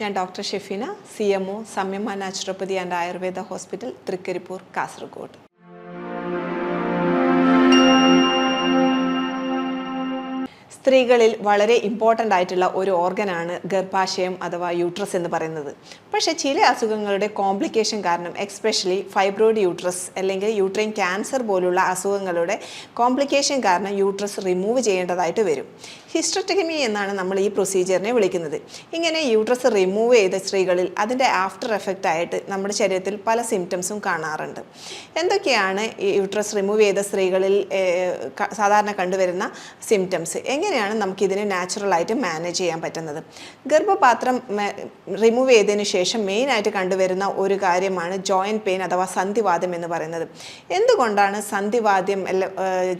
ഞാൻ doctor Shefeena C M O Samyama naturopathy and Ayurveda hospital Thrikaripur Kasaragod. സ്ത്രീകളിൽ വളരെ important ആയിട്ടുള്ള ഒരു ഓർഗനാണ് ഗർഭാശയം അഥവാ യൂട്രസ് എന്ന് പറയുന്നത്. പക്ഷേ ചില അസുഖങ്ങളുടെ കോംപ്ലിക്കേഷൻ കാരണം എക്സ്പെഷ്യലി ഫൈബ്രോയിഡ് യൂട്രസ് അല്ലെങ്കിൽ യൂട്രൈൻ ക്യാൻസർ പോലുള്ള അസുഖങ്ങളുടെ കോംപ്ലിക്കേഷൻ കാരണം യൂട്രസ് റിമൂവ് ചെയ്യേണ്ടതായിട്ട് വരും. ഹിസ്റ്ററക്ടമി എന്നാണ് നമ്മൾ ഈ പ്രൊസീജിയറിനെ വിളിക്കുന്നത്. ഇങ്ങനെ യൂട്രസ് റിമൂവ് ചെയ്ത സ്ത്രീകളിൽ അതിന്റെ ആഫ്റ്റർ എഫക്റ്റ് ആയിട്ട് നമ്മുടെ ശരീരത്തിൽ പല സിംറ്റംസും കാണാറുണ്ട്. എന്തൊക്കെയാണ് യൂട്രസ് റിമൂവ് ചെയ്ത സ്ത്രീകളിൽ സാധാരണ കണ്ടുവരുന്ന സിംറ്റംസ് എങ്ങനെയാണ് നമുക്കിതിനെ നാച്ചുറലായിട്ട് മാനേജ് ചെയ്യാൻ പറ്റുന്നത്? ഗർഭപാത്രം റിമൂവ് ചെയ്തതിന് ശേഷം മെയിനായിട്ട് കണ്ടുവരുന്ന ഒരു കാര്യമാണ് ജോയിന്റ് പെയിൻ അഥവാ സന്ധിവാദം എന്ന് പറയുന്നത്. എന്തുകൊണ്ടാണ് സന്ധിവാദ്യം എല്ലാം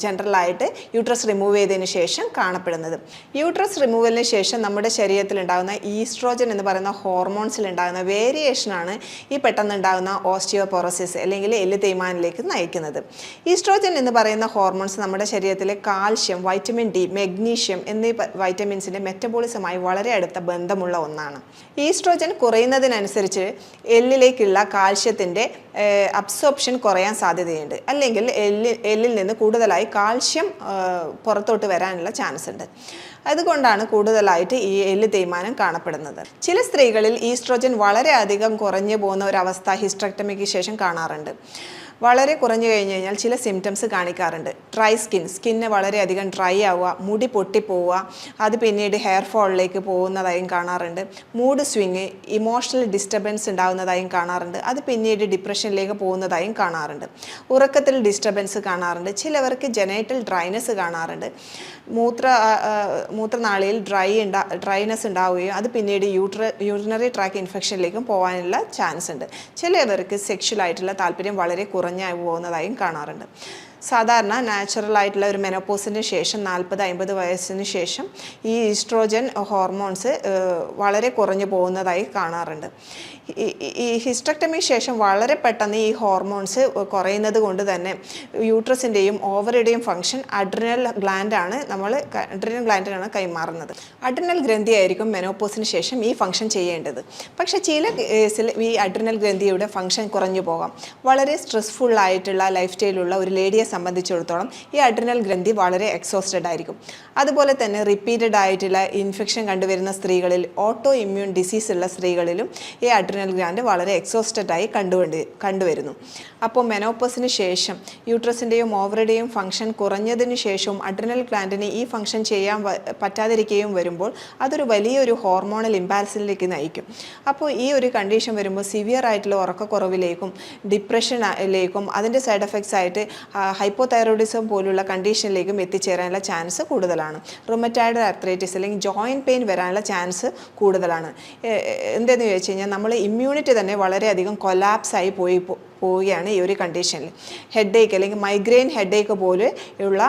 ജനറലായിട്ട് യൂട്രസ് റിമൂവ് ചെയ്തതിന് ശേഷം കാണപ്പെടുന്നത്? യൂട്രസ് റിമൂവലിന് ശേഷം നമ്മുടെ ശരീരത്തിൽ ഉണ്ടാകുന്ന ഈസ്ട്രോജൻ എന്ന് പറയുന്ന ഹോർമോൺസിൽ ഉണ്ടാകുന്ന വേരിയേഷനാണ് ഈ പെട്ടെന്ന് ഉണ്ടാകുന്ന ഓസ്റ്റിയോപൊറോസിസ് അല്ലെങ്കിൽ എല്ല് തേയ്മാനിലേക്ക് നയിക്കുന്നത്. ഈസ്ട്രോജൻ എന്ന് പറയുന്ന ഹോർമോൺസ് നമ്മുടെ ശരീരത്തിലെ കാൽഷ്യം വൈറ്റമിൻ ഡി മെഗ്നീഷ്യം എന്നീ വൈറ്റമിൻസിന്റെ മെറ്റബോളിസമായി വളരെ അടുത്ത ബന്ധമുള്ള ഒന്നാണ്. ഈസ്ട്രോജൻ കുറയുന്നതിനനുസരിച്ച് എല്ലിലേക്കുള്ള കാൽഷ്യത്തിന്റെ അബ്സോർപ്ഷൻ കുറയാൻ സാധ്യതയുണ്ട്. അല്ലെങ്കിൽ എല്ലിൽ എല്ലിൽ നിന്ന് കൂടുതലായി കാൽഷ്യം പുറത്തോട്ട് വരാനുള്ള ചാൻസ് ഉണ്ട് അതുകൊണ്ടാണ് കൂടുതലായിട്ട് ഈ എല്ല് തേയ്മാനം കാണപ്പെടുന്നത്. ചില സ്ത്രീകളിൽ ഈസ്ട്രോജൻ വളരെയധികം കുറഞ്ഞു പോകുന്ന ഒരവസ്ഥ ഹിസ്ട്രക്ടമിക്ക് ശേഷം കാണാറുണ്ട്. വളരെ കുറഞ്ഞു കഴിഞ്ഞ് കഴിഞ്ഞാൽ ചില സിംറ്റംസ് കാണിക്കാറുണ്ട്. ഡ്രൈ സ്കിൻ സ്കിന്ന് വളരെയധികം ഡ്രൈ ആവുക മുടി പൊട്ടിപ്പോവുക അത് പിന്നീട് ഹെയർ ഫോളിലേക്ക് പോകുന്നതായും കാണാറുണ്ട്. മൂഡ് സ്വിങ് ഇമോഷണൽ ഡിസ്റ്റർബൻസ് ഉണ്ടാകുന്നതായും കാണാറുണ്ട്. അത് പിന്നീട് ഡിപ്രഷനിലേക്ക് പോകുന്നതായും കാണാറുണ്ട്. ഉറക്കത്തിൽ ഡിസ്റ്റർബൻസ് കാണാറുണ്ട്. ചിലവർക്ക് ജനൈറ്റൽ ഡ്രൈനസ് കാണാറുണ്ട്. മൂത്ര മൂത്രനാളിയിൽ ഡ്രൈ ഉണ്ടാ ഡ്രൈനസ് ഉണ്ടാവുകയും അത് പിന്നീട് യൂട്ര യൂറിനറി ട്രാക്ക് ഇൻഫെക്ഷനിലേക്കും പോകാനുള്ള ചാൻസ് ഉണ്ട്. ചിലവർക്ക് സെക്ഷലായിട്ടുള്ള താല്പര്യം വളരെ കുറഞ്ഞു പോകുന്നതായും കാണാറുണ്ട്. സാധാരണ നാച്ചുറൽ ആയിട്ടുള്ള ഒരു മെനോപ്പോസിന് ശേഷം നാൽപ്പത് അമ്പത് വയസ്സിന് ശേഷം ഈ ഈസ്ട്രോജൻ ഹോർമോൺസ് വളരെ കുറഞ്ഞു പോകുന്നതായി കാണാറുണ്ട്. ഈ- ഹിസ്റ്റക്ടമി ശേഷം വളരെ പെട്ടെന്ന് ഈ ഹോർമോൺസ് കുറയുന്നത് കൊണ്ട് തന്നെ യൂട്രസിന്റെയും ഓവറിയുടെയും ഫംഗ്ഷൻ അഡ്രിനൽ ഗ്ലാൻഡാണ് നമ്മൾ അഡ്രിനൽ ഗ്ലാൻഡിനാണ് കൈമാറുന്നത്. അഡ്രിനൽ ഗ്രന്ഥിയായിരിക്കും മെനോപ്പോസിന് ശേഷം ഈ ഫംഗ്ഷൻ ചെയ്യേണ്ടത്. പക്ഷേ ചില കേസിൽ ഈ അഡ്രിനൽ ഗ്രന്ഥിയുടെ ഫംഗ്ഷൻ കുറഞ്ഞു പോകാം. വളരെ സ്ട്രെസ്ഫുൾ ആയിട്ടുള്ള ലൈഫ് സ്റ്റൈലുള്ള ഒരു ലേഡിയെ സംബന്ധിച്ചിടത്തോളം ഈ അഡ്രിനൽ ഗ്രന്ഥി വളരെ എക്സോസ്റ്റഡ് ആയിരിക്കും. അതുപോലെ തന്നെ റിപ്പീറ്റഡ് ആയിട്ടുള്ള ഇൻഫെക്ഷൻ കണ്ടുവരുന്ന സ്ത്രീകളിൽ ഓട്ടോ ഇമ്മ്യൂൺ ഡിസീസ് ഉള്ള സ്ത്രീകളിലും ഈ അഡ്രിനൽ ഗ്രാൻഡ് വളരെ എക്സോസ്റ്റഡ് ആയി കണ്ടുകൊണ്ട് കണ്ടുവരുന്നു. അപ്പോൾ മെനോപ്പസിന് ശേഷം യൂട്രസിന്റെയും ഓവറുടെയും ഫംഗ്ഷൻ കുറഞ്ഞതിന് ശേഷവും അഡ്രിനൽ ഗ്ലാൻഡിന് ഈ ഫംഗ്ഷൻ ചെയ്യാൻ പറ്റാതിരിക്കുകയും വരുമ്പോൾ അതൊരു വലിയൊരു ഹോർമോണൽ ഇംബാലൻസിലേക്ക് നയിക്കും. അപ്പോൾ ഈ ഒരു കണ്ടീഷൻ വരുമ്പോൾ സിവിയർ ആയിട്ടുള്ള ഉറക്കക്കുറവിലേക്കും ഡിപ്രഷനിലേക്കും അതിന്റെ സൈഡ് എഫക്ട്സ് ആയിട്ട് ഹൈപ്പോതൈറോയിഡിസം പോലുള്ള കണ്ടീഷനിലേക്കും എത്തിച്ചേരാനുള്ള ചാൻസ് കൂടുതലാണ്. റൊമറ്റൈഡ് ആർത്രൈറ്റിസ് അല്ലെങ്കിൽ ജോയിന്റ് പെയിൻ വരാനുള്ള ചാൻസ് കൂടുതലാണ്. എന്തെന്ന് ചോദിച്ചു കഴിഞ്ഞാൽ നമ്മൾ ഇമ്മ്യൂണിറ്റി തന്നെ വളരെയധികം കൊലാപ്സായി പോയി പോവുകയാണ് ഈ ഒരു കണ്ടീഷനിൽ ഹെഡ് ഏക്ക് അല്ലെങ്കിൽ മൈഗ്രെയിൻ ഹെഡ് ഏക്ക് പോലെ ഉള്ള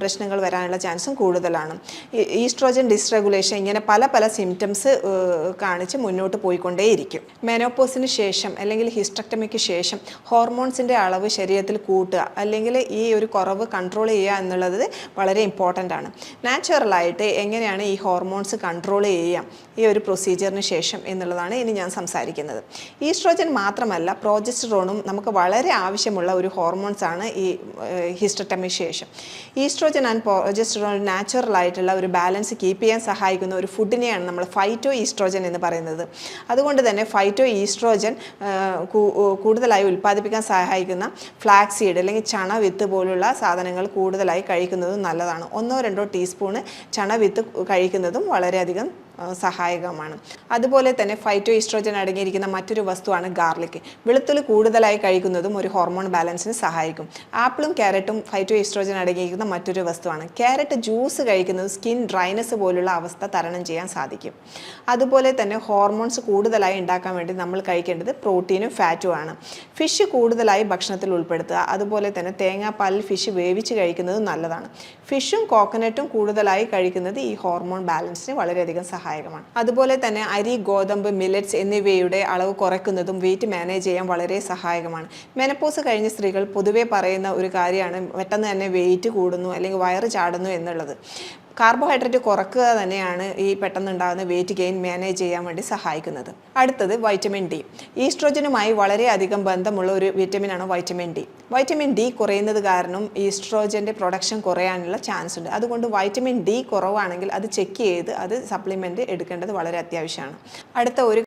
പ്രശ്നങ്ങൾ വരാനുള്ള ചാൻസും കൂടുതലാണ്. ഈസ്ട്രോജൻ ഡിസ്റെഗുലേഷൻ ഇങ്ങനെ പല പല സിംറ്റംസ് കാണിച്ച് മുന്നോട്ട് പോയിക്കൊണ്ടേയിരിക്കും. മെനോപ്പോസിന് ശേഷം അല്ലെങ്കിൽ ഹിസ്റ്റക്ടമിക്ക് ശേഷം ഹോർമോൺസിന്റെ അളവ് ശരീരത്തിൽ കൂട്ടുക അല്ലെങ്കിൽ ഈ ഒരു കുറവ് കൺട്രോൾ ചെയ്യുക എന്നുള്ളത് വളരെ ഇമ്പോർട്ടന്റ് ആണ്. നാച്ചുറലായിട്ട് എങ്ങനെയാണ് ഈ ഹോർമോൺസ് കൺട്രോൾ ചെയ്യാം ഈ ഒരു പ്രൊസീജിയറിന് ശേഷം എന്നുള്ളതാണ് ഇനി ഞാൻ സംസാരിക്കുന്നത്. ഈസ്ട്രോജൻ മാത്രമല്ല പ്രോജസ്ട്രോണും നമുക്ക് വളരെ ആവശ്യമുള്ള ഒരു ഹോർമോൺസ് ആണ് ഈ ഹിസ്റ്റക്ടമി ശേഷം ഈസ്ട്രോജൻ ആൻഡ് പ്രോജസ്ട്രോൺ നാച്ചുറൽ ആയിട്ടുള്ള ഒരു ബാലൻസ് കീപ്പ് ചെയ്യാൻ സഹായിക്കുന്ന ഒരു ഫുഡിനെയാണ് നമ്മൾ ഫൈറ്റോ ഈസ്ട്രോജൻ എന്ന് പറയുന്നത്. അതുകൊണ്ട് തന്നെ ഫൈറ്റോ ഈസ്ട്രോജൻ കൂടുതലായി ഉൽപ്പാദിപ്പിക്കാൻ സഹായിക്കുന്ന ഫ്ലാക്സ് സീഡ് അല്ലെങ്കിൽ ചണ വിത്ത് പോലുള്ള സാധനങ്ങൾ കൂടുതലായി കഴിക്കുന്നതും നല്ലതാണ്. ഒന്നോ രണ്ടോ ടീസ്പൂണ് ചണ വിത്ത് കഴിക്കുന്നതും വളരെയധികം സഹായകമാണ്. അതുപോലെ തന്നെ ഫൈറ്റോ ഈസ്ട്രോജൻ അടങ്ങിയിരിക്കുന്ന മറ്റൊരു വസ്തുവാണ് ഗാർലിക്. വെളുത്തുള്ളി കൂടുതലായി കഴിക്കുന്നതും ഒരു ഹോർമോൺ ബാലൻസിന് സഹായിക്കും. ആപ്പിളും ക്യാരറ്റും ഫൈറ്റോ ഈസ്ട്രോജൻ അടങ്ങിയിരിക്കുന്ന മറ്റൊരു വസ്തുവാണ്. ക്യാരറ്റ് ജ്യൂസ് കഴിക്കുന്നത് സ്കിൻ ഡ്രൈനസ് പോലുള്ള അവസ്ഥ തരണം ചെയ്യാൻ സാധിക്കും. അതുപോലെ തന്നെ ഹോർമോൺസ് കൂടുതലായി ഉണ്ടാക്കാൻ വേണ്ടി നമ്മൾ കഴിക്കേണ്ടത് പ്രോട്ടീനും ഫാറ്റുമാണ് ഫിഷ് കൂടുതലായി ഭക്ഷണത്തിൽ ഉൾപ്പെടുത്തുക. അതുപോലെ തന്നെ തേങ്ങാപ്പാലിൽ ഫിഷ് വേവിച്ച് കഴിക്കുന്നത് നല്ലതാണ്. ഫിഷും കോക്കനട്ടും കൂടുതലായി കഴിക്കുന്നത് ഈ ഹോർമോൺ ബാലൻസിന് വളരെയധികം സഹായകമാണ്. അതുപോലെ തന്നെ അരി ഗോതമ്പ് മില്ലറ്റ്സ് എന്നിവയുടെ അളവ് കുറയ്ക്കുന്നതും വെയിറ്റ് മാനേജ് ചെയ്യാൻ വളരെ സഹായകമാണ്. മെനപ്പോസ് കഴിഞ്ഞ സ്ത്രീകൾ പൊതുവേ പറയുന്ന ഒരു കാര്യമാണ് പെട്ടെന്ന് തന്നെ വെയിറ്റ് കൂടുന്നു അല്ലെങ്കിൽ വയറ് ചാടുന്നു എന്നുള്ളത്. കാർബോഹൈഡ്രേറ്റ് കുറക്കുക തന്നെയാണ് ഈ പെട്ടെന്നുണ്ടാകുന്ന വെയിറ്റ് ഗെയിൻ മാനേജ് ചെയ്യാൻ വേണ്ടി സഹായിക്കുന്നത്. അടുത്തത് വൈറ്റമിൻ ഡി ഈസ്ട്രോജനുമായി വളരെയധികം ബന്ധമുള്ള ഒരു വിറ്റമിനാണ് വൈറ്റമിൻ ഡി വൈറ്റമിൻ ഡി കുറയുന്നത് കാരണം ഈസ്ട്രോജന്റെ പ്രൊഡക്ഷൻ കുറയാനുള്ള ചാൻസ് ഉണ്ട്. അതുകൊണ്ട് വൈറ്റമിൻ ഡി കുറവാണെങ്കിൽ അത് ചെക്ക് ചെയ്ത് അത് സപ്ലിമെന്റ് എടുക്കേണ്ടത് വളരെ അത്യാവശ്യമാണ്. അടുത്ത ഒരു